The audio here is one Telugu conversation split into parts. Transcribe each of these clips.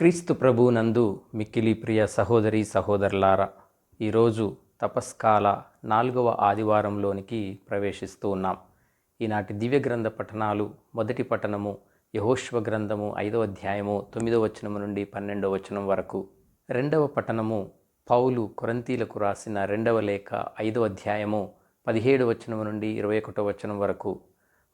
క్రీస్తు ప్రభునందు మిక్కిలి ప్రియ సహోదరి సహోదరులారా ఈరోజు తపస్కాల నాలుగవ ఆదివారంలోనికి ప్రవేశిస్తూ ఉన్నాం. ఈనాటి దివ్య గ్రంథ పఠనాలు మొదటి పఠనము యహోష్వ గ్రంథము ఐదవ అధ్యాయము తొమ్మిదవ వచనము నుండి పన్నెండవ వచనం వరకు. రెండవ పఠనము పౌలు కొరంతీలకు రాసిన రెండవ లేఖ ఐదవ అధ్యాయము పదిహేడు వచనము నుండి ఇరవై ఒకటో వచనం వరకు.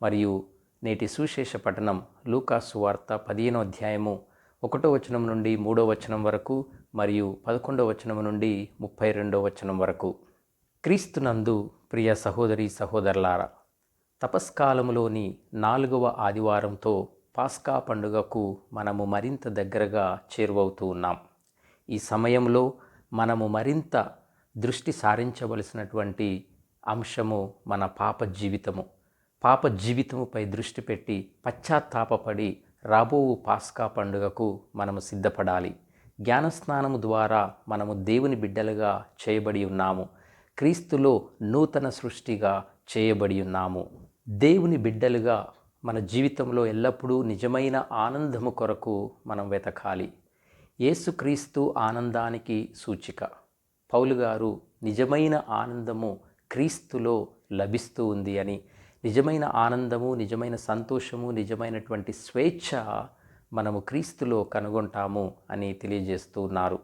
మరియు నేటి సుశేష పఠనం లూకాసు వార్త పదిహేనో అధ్యాయము ఒకటో వచనం నుండి మూడో వచనం వరకు మరియు పదకొండో వచనం నుండి ముప్పై రెండో వచనం వరకు. క్రీస్తునందు ప్రియ సహోదరి సహోదరులారా తపస్కాలములోని నాలుగవ ఆదివారంతో పాస్కా పండుగకు మనము మరింత దగ్గరగా చేరువవుతూ ఉన్నాం. ఈ సమయంలో మనము మరింత దృష్టి సారించవలసినటువంటి అంశము మన పాప జీవితము. పాప జీవితముపై దృష్టి పెట్టి పశ్చాత్తాపపడి రాబో పాస్కా పండుగకు మనము సిద్ధపడాలి. జ్ఞానస్నానము ద్వారా మనము దేవుని బిడ్డలుగా చేయబడి ఉన్నాము. క్రీస్తులో నూతన సృష్టిగా చేయబడి ఉన్నాము. దేవుని బిడ్డలుగా మన జీవితంలో ఎల్లప్పుడూ నిజమైన ఆనందము కొరకు మనం వెతకాలి. యేసుక్రీస్తు ఆనందానికి సూచిక. పౌలు గారు నిజమైన ఆనందము క్రీస్తులో లభిస్తూ ఉంది అని నిజమైన ఆనందము నిజమైన సంతోషము నిజమైనటువంటి స్వేచ్ఛ మనము క్రీస్తులో కనుగొంటాము అని తెలియజేస్తూ ఉన్నారు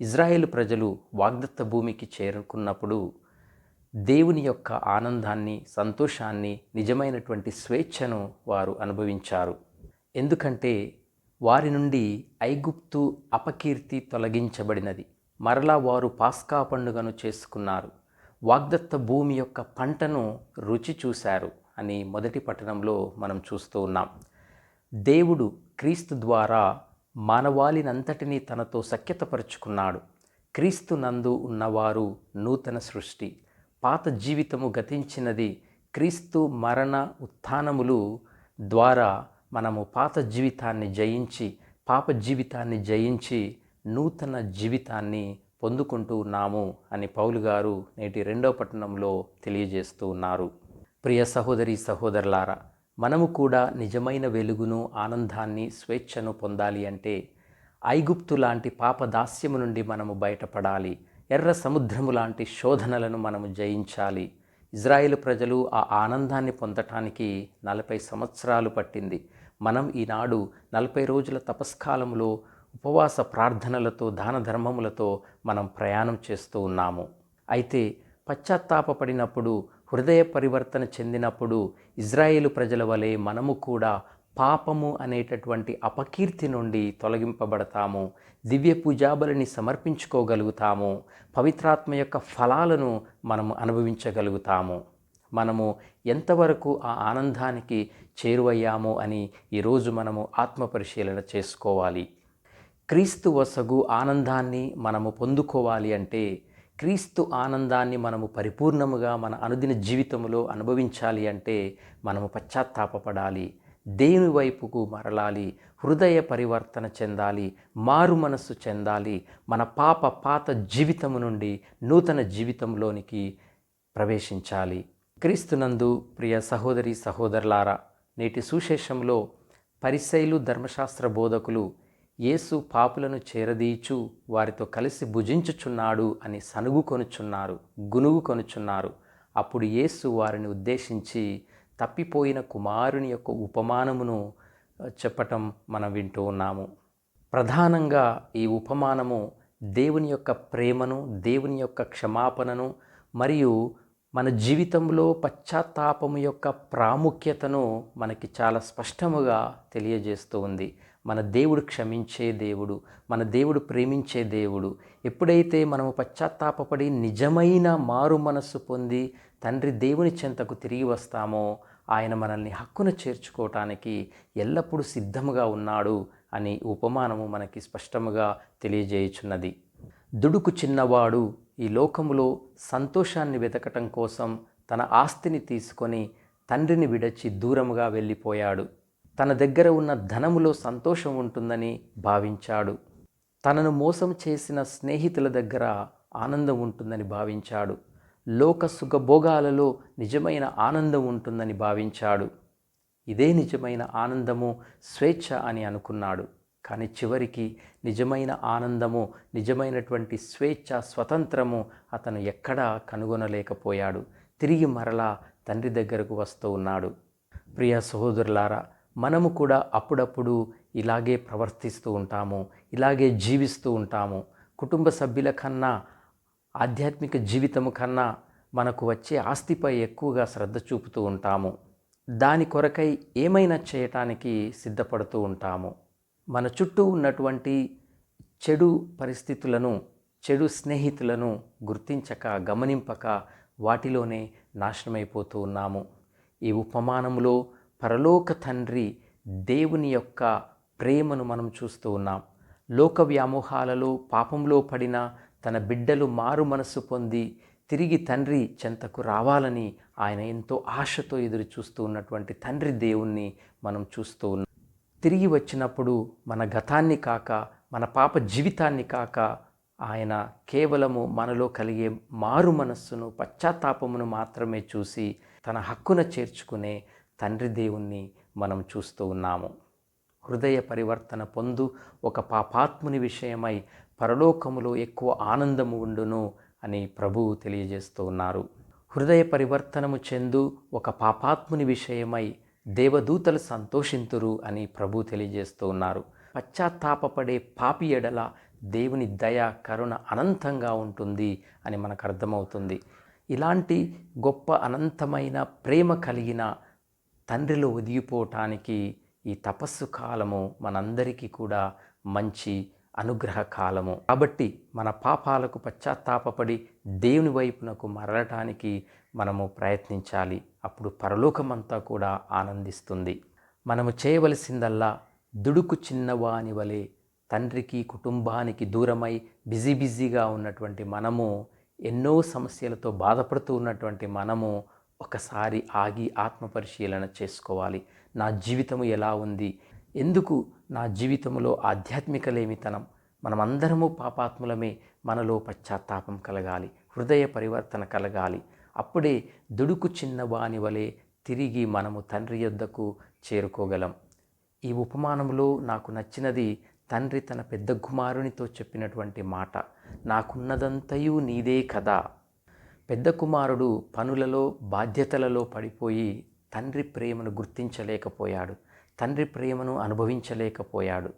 ఇజ్రాయేల్ ప్రజలు వాగ్దత్త భూమికి చేరుకున్నప్పుడు దేవుని యొక్క ఆనందాన్ని సంతోషాన్ని నిజమైనటువంటి స్వేచ్ఛను వారు అనుభవించారు. ఎందుకంటే వారి నుండి ఐగుప్తు అపకీర్తి తొలగించబడినది. మరలా వారు పాస్కా పండుగను చేసుకున్నారు. వాగ్దత్త భూమి యొక్క పంటను రుచి చూశారు అని మొదటి పట్టణంలో మనం చూస్తూ ఉన్నాం. దేవుడు క్రీస్తు ద్వారా మానవాళినంతటినీ తనతో సఖ్యతపరుచుకున్నాడు. క్రీస్తు నందు ఉన్నవారు నూతన సృష్టి. పాత జీవితము గతించినది క్రీస్తు మరణ ఉత్థానములు ద్వారా మనము పాత జీవితాన్ని జయించి పాప జీవితాన్ని జయించి నూతన జీవితాన్ని పొందుకుంటూ ఉన్నాము అని పౌలు గారు నేటి రెండవ పట్టణంలో తెలియజేస్తూ ఉన్నారు. ప్రియ సహోదరి సహోదరులారా మనము కూడా నిజమైన వెలుగును ఆనందాన్ని స్వేచ్ఛను పొందాలి అంటే ఐగుప్తు లాంటి పాప దాస్యము నుండి మనము బయటపడాలి. ఎర్ర సముద్రము లాంటి శోధనలను మనము జయించాలి. ఇజ్రాయేల్ ప్రజలు ఆ ఆనందాన్ని పొందటానికి నలభై సంవత్సరాలు పట్టింది. మనం ఈనాడు నలభై రోజుల తపస్కాలంలో ఉపవాస ప్రార్థనలతో దాన ధర్మములతో మనం ప్రయాణం చేస్తూ ఉన్నాము. అయితే పశ్చాత్తాపపడినప్పుడు హృదయ పరివర్తన చెందినప్పుడు ఇజ్రాయేలు ప్రజల వలె మనము కూడా పాపము అనేటటువంటి అపకీర్తి నుండి తొలగింపబడతాము. దివ్య పూజాబలిని సమర్పించుకోగలుగుతాము. పవిత్రాత్మ యొక్క ఫలాలను మనము అనుభవించగలుగుతాము. మనము ఎంతవరకు ఆ ఆనందానికి చేరువయ్యాము అని ఈరోజు మనము ఆత్మ పరిశీలన చేసుకోవాలి. క్రీస్తు వసగు ఆనందాన్ని మనము పొందుకోవాలి అంటే క్రీస్తు ఆనందాన్ని మనము పరిపూర్ణముగా మన అనుదిన జీవితంలో అనుభవించాలి అంటే మనము పశ్చాత్తాపపడాలి. దేవుని వైపుకు మరలాలి. హృదయ పరివర్తన చెందాలి. మారు మనస్సు చెందాలి. మన పాప పాత జీవితము నుండి నూతన జీవితంలోనికి ప్రవేశించాలి. క్రీస్తునందు ప్రియ సహోదరి సహోదరులారా నేటి సుశేషంలో పరిశైలు ధర్మశాస్త్ర బోధకులు యేసు పాపులను చేరదీచు వారితో కలిసి భుజించుచున్నాడు అని సనుగు కొనుచున్నారు గునుగు కొనుచున్నారు. అప్పుడు యేసు వారిని ఉద్దేశించి తప్పిపోయిన కుమారుని యొక్క ఉపమానమును చెప్పటం మనం వింటూ ఉన్నాము. ప్రధానంగా ఈ ఉపమానము దేవుని యొక్క ప్రేమను దేవుని యొక్క క్షమాపణను మరియు మన జీవితంలో పశ్చాత్తాపము యొక్క ప్రాముఖ్యతను మనకి చాలా స్పష్టముగా తెలియజేస్తూ ఉంది. మన దేవుడు క్షమించే దేవుడు మన దేవుడు ప్రేమించే దేవుడు. ఎప్పుడైతే మనము పశ్చాత్తాపపడి నిజమైన మారు మనస్సు పొంది తండ్రి దేవుని చెంతకు తిరిగి వస్తామో ఆయన మనల్ని హక్కును చేర్చుకోవటానికి ఎల్లప్పుడూ సిద్ధముగా ఉన్నాడు అని ఉపమానము మనకి స్పష్టముగా తెలియజేయుచున్నది. దుడుకు చిన్నవాడు ఈ లోకములో సంతోషాన్ని వెతకటం కోసం తన ఆస్తిని తీసుకొని తండ్రిని విడచి దూరముగా వెళ్ళిపోయాడు. తన దగ్గర ఉన్న ధనములో సంతోషం ఉంటుందని భావించాడు. తనను మోసం చేసిన స్నేహితుల దగ్గర ఆనందం ఉంటుందని భావించాడు. లోక సుఖభోగాలలో నిజమైన ఆనందం ఉంటుందని భావించాడు. ఇదే నిజమైన ఆనందము స్వేచ్ఛ అని అనుకున్నాడు. కానీ చివరికి నిజమైన ఆనందము నిజమైనటువంటి స్వేచ్ఛ స్వతంత్రము అతను ఎక్కడా కనుగొనలేకపోయాడు. తిరిగి మరలా తండ్రి దగ్గరకు వస్తూ ఉన్నాడు. ప్రియ సహోదరులారా మనము కూడా అప్పుడప్పుడు ఇలాగే ప్రవర్తిస్తూ ఉంటాము ఇలాగే జీవిస్తూ ఉంటాము. కుటుంబ సభ్యుల కన్నా ఆధ్యాత్మిక జీవితము కన్నా మనకు వచ్చే ఆస్తిపై ఎక్కువగా శ్రద్ధ చూపుతూ ఉంటాము. దాని కొరకై ఏమైనా చేయటానికి సిద్ధపడుతూ ఉంటాము. మన చుట్టూ ఉన్నటువంటి చెడు పరిస్థితులను చెడు స్నేహితులను గుర్తించక గమనింపక వాటిలోనే నాశనమైపోతూ ఉన్నాము. ఈ ఉపమానంలో పరలోక తండ్రి దేవుని యొక్క ప్రేమను మనం చూస్తూ ఉన్నాం. లోక వ్యామోహాలలో పాపంలో పడిన తన బిడ్డలు మారు మనస్సు పొంది తిరిగి తండ్రి చెంతకు రావాలని ఆయన ఎంతో ఆశతో ఎదురు చూస్తూ ఉన్నటువంటి తండ్రి దేవుణ్ణి మనం చూస్తూ ఉన్నాం. తిరిగి వచ్చినప్పుడు మన గతాన్ని కాక మన పాప జీవితాన్ని కాక ఆయన కేవలము మనలో కలిగే మారు మనస్సును పశ్చాత్తాపమును మాత్రమే చూసి తన హక్కున చేర్చుకునే తండ్రి దేవుణ్ణి మనం చూస్తూ ఉన్నాము. హృదయ పరివర్తన పొందు ఒక పాపాత్ముని విషయమై పరలోకములో ఎక్కువ ఆనందము ఉండును అని ప్రభువు తెలియజేస్తూ ఉన్నారు. హృదయ పరివర్తనము చెందు ఒక పాపాత్ముని విషయమై దేవదూతలు సంతోషింతురు అని ప్రభు తెలియజేస్తూ ఉన్నారు. పశ్చాత్తాపపడే పాపి ఎడల దేవుని దయ కరుణ అనంతంగా ఉంటుంది అని మనకు అర్థమవుతుంది. ఇలాంటి గొప్ప అనంతమైన ప్రేమ కలిగిన తండ్రిలో ఒదిగిపోవటానికి ఈ తపస్సు కాలము మనందరికీ కూడా మంచి అనుగ్రహ కాలము. కాబట్టి మన పాపాలకు పశ్చాత్తాపపడి దేవుని వైపునకు మరలటానికి మనము ప్రయత్నించాలి. అప్పుడు పరలోకమంతా కూడా ఆనందిస్తుంది. మనము చేయవలసిందల్లా దుడుకు చిన్నవాని వలె తండ్రికి కుటుంబానికి దూరమై బిజీ బిజీగా ఉన్నటువంటి మనము ఎన్నో సమస్యలతో బాధపడుతూ ఉన్నటువంటి మనము ఒకసారి ఆగి ఆత్మ పరిశీలన చేసుకోవాలి. నా జీవితము ఎలా ఉంది? ఎందుకు నా జీవితంలో ఆధ్యాత్మికలేమితనం? మనమందరము పాపాత్ములమే మనలో పశ్చాత్తాపం కలగాలి హృదయ పరివర్తన కలగాలి. అప్పుడే దుడుకు చిన్నవాని వలె తిరిగి మనము తండ్రి యొద్దకు చేరుకోగలం. ఈ ఉపమానంలో నాకు నచ్చినది తండ్రి తన పెద్ద కుమారునితో చెప్పినటువంటి మాట నాకున్నదంతయు నీదే కదా. పెద్ద కుమారుడు పనులలో బాధ్యతలలో పడిపోయి తండ్రి ప్రేమను గుర్తించలేకపోయాడు. తండ్రి ప్రేమను అనుభవించలేకపోయాడు.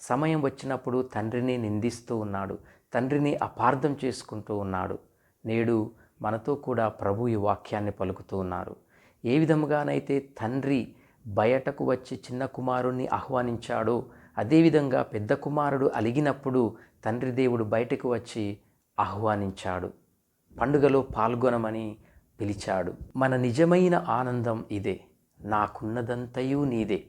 సమయం వచ్చినప్పుడు తండ్రిని నిందిస్తూ ఉన్నాడు. తండ్రిని అపార్థం చేసుకుంటూ ఉన్నాడు. నేడు మనతో కూడా ప్రభు ఈ వాక్యాన్ని పలుకుతూ ఉన్నారు. ఏ విధముగానైతే తండ్రి బయటకు వచ్చి చిన్న కుమారుణ్ణి ఆహ్వానించాడో అదేవిధంగా పెద్ద కుమారుడు అలిగినప్పుడు తండ్రి దేవుడు బయటకు వచ్చి ఆహ్వానించాడు. పండుగలో పాల్గొనమని పిలిచాడు. మన నిజమైన ఆనందం ఇదే. నాకున్నదంతయు నీదే.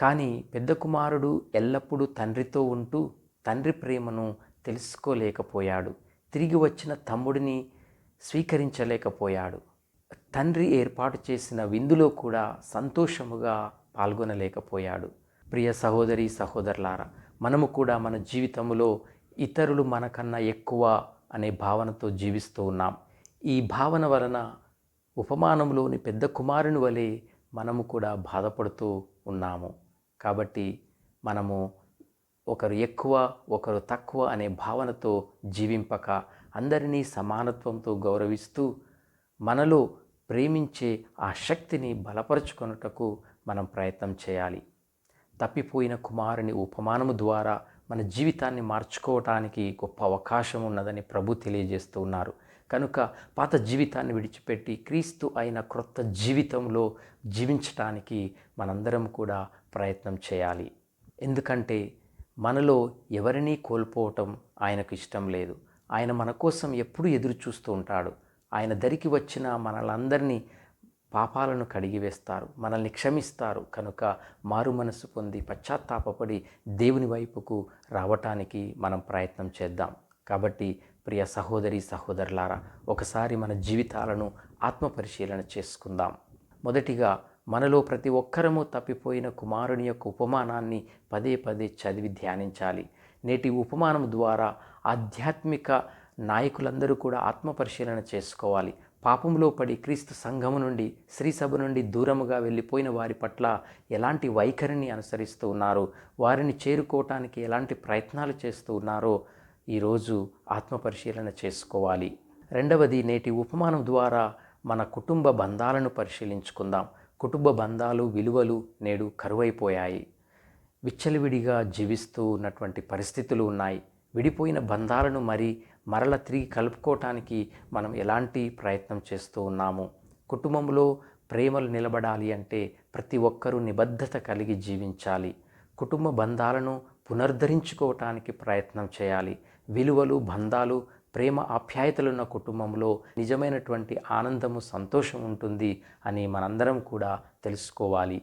కానీ పెద్ద కుమారుడు ఎల్లప్పుడూ తండ్రితో ఉంటూ తండ్రి ప్రేమను తెలుసుకోలేకపోయాడు. తిరిగి వచ్చిన తమ్ముడిని స్వీకరించలేకపోయాడు. తండ్రి ఏర్పాటు చేసిన విందులో కూడా సంతోషముగా పాల్గొనలేకపోయాడు. ప్రియ సహోదరి సహోదరులారా మనము కూడా మన జీవితంలో ఇతరులు మనకన్నా ఎక్కువ అనే భావనతో జీవిస్తూ ఉన్నాం. ఈ భావన వలన ఉపమానంలోని పెద్ద కుమారుని వలె మనము కూడా బాధపడుతూ ఉన్నాము. కాబట్టి మనము ఒకరు ఎక్కువ ఒకరు తక్కువ అనే భావనతో జీవింపక అందరినీ సమానత్వంతో గౌరవిస్తూ మనలో ప్రేమించే ఆ శక్తిని బలపరుచుకొనుటకు మనం ప్రయత్నం చేయాలి. తప్పిపోయిన కుమారుని ఉపమానము ద్వారా మన జీవితాన్ని మార్చుకోవటానికి గొప్ప అవకాశం ఉన్నదని ప్రభు తెలియజేస్తూ ఉన్నారు. కనుక పాత జీవితాన్ని విడిచిపెట్టి క్రీస్తు అయిన క్రొత్త జీవితంలో జీవించటానికి మనందరం కూడా ప్రయత్నం చేయాలి. ఎందుకంటే మనలో ఎవరినీ కోల్పోవటం ఆయనకు ఇష్టం లేదు. ఆయన మన కోసం ఎప్పుడూ ఎదురు చూస్తూ ఉంటాడు. ఆయన దరికి వచ్చిన మనలందరినీ పాపాలను కడిగివేస్తారు మనల్ని క్షమిస్తారు. కనుక మారు మనసు పొంది పశ్చాత్తాపపడి దేవుని వైపుకు రావటానికి మనం ప్రయత్నం చేద్దాం. కాబట్టి ప్రియ సహోదరి సహోదరులారా ఒకసారి మన జీవితాలను ఆత్మపరిశీలన చేసుకుందాం. మొదటిగా మనలో ప్రతి ఒక్కరము తప్పిపోయిన కుమారుని యొక్క ఉపమానాన్ని పదే పదే చదివి ధ్యానించాలి. నేటి ఉపమానం ద్వారా ఆధ్యాత్మిక నాయకులందరూ కూడా ఆత్మపరిశీలన చేసుకోవాలి. పాపంలో పడి క్రీస్తు సంఘము నుండి శ్రీసభ నుండి దూరముగా వెళ్ళిపోయిన వారి పట్ల ఎలాంటి వైఖరిని అనుసరిస్తూ ఉన్నారో? వారిని చేరుకోవటానికి ఎలాంటి ప్రయత్నాలు చేస్తూ ఉన్నారో ఈరోజు ఆత్మపరిశీలన చేసుకోవాలి. రెండవది నేటి ఉపమానం ద్వారా మన కుటుంబ బంధాలను పరిశీలించుకుందాం. కుటుంబ బంధాలు విలువలు నేడు కరువైపోయాయి. విచ్చలవిడిగా జీవిస్తూ ఉన్నటువంటి పరిస్థితులు ఉన్నాయి. విడిపోయిన బంధాలను మరి మరల తిరిగి కలుపుకోవటానికి మనం ఎలాంటి ప్రయత్నం చేస్తూ ఉన్నాము? కుటుంబంలో ప్రేమలు నిలబడాలి అంటే ప్రతి ఒక్కరూ నిబద్ధత కలిగి జీవించాలి. కుటుంబ బంధాలను పునరుద్ధరించుకోవటానికి ప్రయత్నం చేయాలి. విలువలు బంధాలు ప్రేమ ఆప్యాయతలున్న కుటుంబంలో నిజమైనటువంటి ఆనందము సంతోషం ఉంటుంది అని మనందరం కూడా తెలుసుకోవాలి.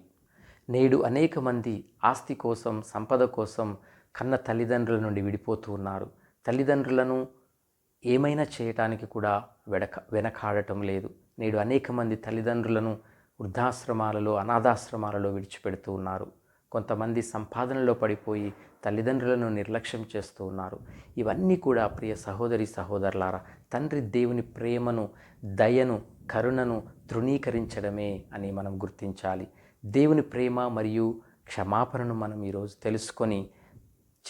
నేడు అనేక మంది ఆస్తి కోసం సంపద కోసం కన్న తల్లిదండ్రుల నుండి విడిపోతూ ఉన్నారు. తల్లిదండ్రులను ఏమైనా చేయటానికి కూడా వెడక వెనకాడటం లేదు. నేడు అనేక మంది తల్లిదండ్రులను వృద్ధాశ్రమాలలో అనాథాశ్రమాలలో విడిచిపెడుతూ ఉన్నారు. కొంతమంది సంపాదనలో పడిపోయి తల్లిదండ్రులను నిర్లక్ష్యం చేస్తూ ఉన్నారు. ఇవన్నీ కూడా ప్రియ సహోదరి సహోదరులారా తండ్రి దేవుని ప్రేమను దయను కరుణను తృణీకరించడమే అని మనం గుర్తించాలి. దేవుని ప్రేమ మరియు క్షమాపణను మనం ఈరోజు తెలుసుకొని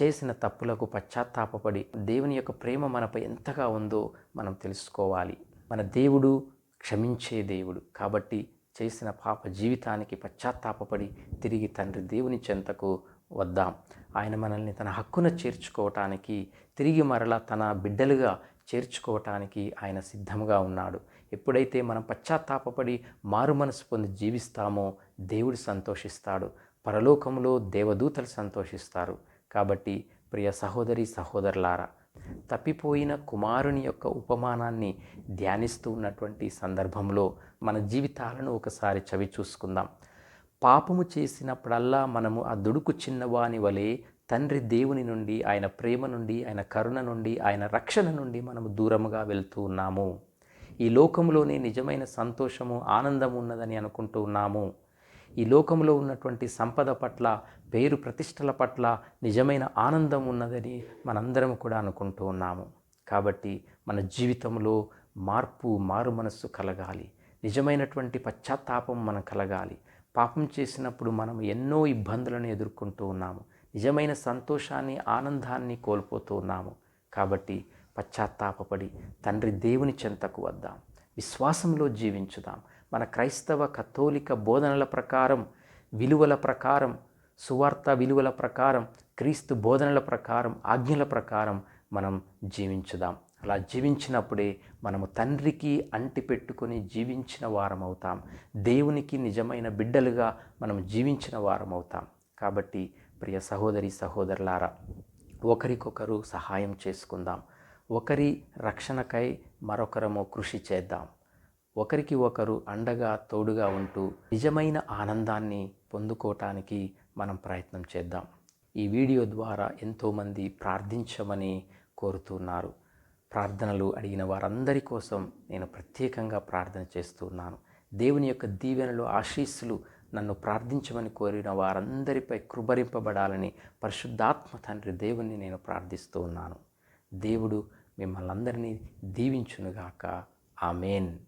చేసిన తప్పులకు పశ్చాత్తాపపడి దేవుని యొక్క ప్రేమ మనపై ఎంతగా ఉందో మనం తెలుసుకోవాలి. మన దేవుడు క్షమించే దేవుడు. కాబట్టి చేసిన పాప జీవితానికి పశ్చాత్తాపపడి తిరిగి తండ్రి దేవుని చెంతకు వద్దాం. ఆయన మనల్ని తన హక్కున చేర్చుకోవటానికి తిరిగి మరలా తన బిడ్డలుగా చేర్చుకోవటానికి ఆయన సిద్ధంగా ఉన్నాడు. ఎప్పుడైతే మనం పశ్చాత్తాపపడి మారు మనసు పొంది జీవిస్తామో దేవుడు సంతోషిస్తాడు. పరలోకంలో దేవదూతలు సంతోషిస్తారు. కాబట్టి ప్రియ సహోదరి సహోదరులారా తప్పిపోయిన కుమారుని యొక్క ఉపమానాన్ని ధ్యానిస్తూ ఉన్నటువంటి సందర్భంలో మన జీవితాలను ఒకసారి చవి చూసుకుందాం. పాపము చేసినప్పుడల్లా మనము ఆ దుడుకు చిన్నవాని వలె తండ్రి దేవుని నుండి ఆయన ప్రేమ నుండి ఆయన కరుణ నుండి ఆయన రక్షణ నుండి మనము దూరముగా వెళ్తూ ఉన్నాము. ఈ లోకంలోనే నిజమైన సంతోషము ఆనందం ఉన్నదని అనుకుంటూ ఉన్నాము. ఈ లోకంలో ఉన్నటువంటి సంపద పట్ల పేరు ప్రతిష్టల పట్ల నిజమైన ఆనందం ఉన్నదని మనందరం కూడా అనుకుంటూ ఉన్నాము. కాబట్టి మన జీవితంలో మార్పు మారు మనస్సు కలగాలి. నిజమైనటువంటి పశ్చాత్తాపం మనం కలగాలి. పాపం చేసినప్పుడు మనం ఎన్నో ఇబ్బందులను ఎదుర్కొంటూ ఉన్నాము. నిజమైన సంతోషాన్ని ఆనందాన్ని కోల్పోతూ ఉన్నాము. కాబట్టి పశ్చాత్తాపపడి తండ్రి దేవుని చెంతకు వద్దాం. విశ్వాసంలో జీవించుదాం. మన క్రైస్తవ కథోలిక బోధనల ప్రకారం విలువల ప్రకారం సువార్త విలువల ప్రకారం క్రీస్తు బోధనల ప్రకారం ఆజ్ఞల ప్రకారం మనం జీవించుదాం. అలా జీవించినప్పుడే మనము తండ్రికి అంటి పెట్టుకొని జీవించిన వారం అవుతాం దేవునికి నిజమైన బిడ్డలుగా మనం జీవించిన వారం అవుతాం కాబట్టి ప్రియ సహోదరి సహోదరులారా ఒకరికొకరు సహాయం చేసుకుందాం. ఒకరి రక్షణకై మరొకరము కృషి చేద్దాం. ఒకరికి ఒకరు అండగా తోడుగా ఉంటూ నిజమైన ఆనందాన్ని పొందుకోవటానికి మనం ప్రయత్నం చేద్దాం. ఈ వీడియో ద్వారా ఎంతోమంది ప్రార్థించమని కోరుతున్నారు. ప్రార్థనలు అడిగిన వారందరి కోసం నేను ప్రత్యేకంగా ప్రార్థన చేస్తున్నాను. దేవుని యొక్క దీవెనలు ఆశీస్సులు నన్ను ప్రార్థించమని కోరిన వారందరిపై కృబరింపబడాలని పరిశుద్ధాత్మ తండ్రి దేవుణ్ణి నేను ప్రార్థిస్తూ ఉన్నాను. దేవుడు మిమ్మల్ని అందరినీ దీవించునుగాక. ఆమెన్.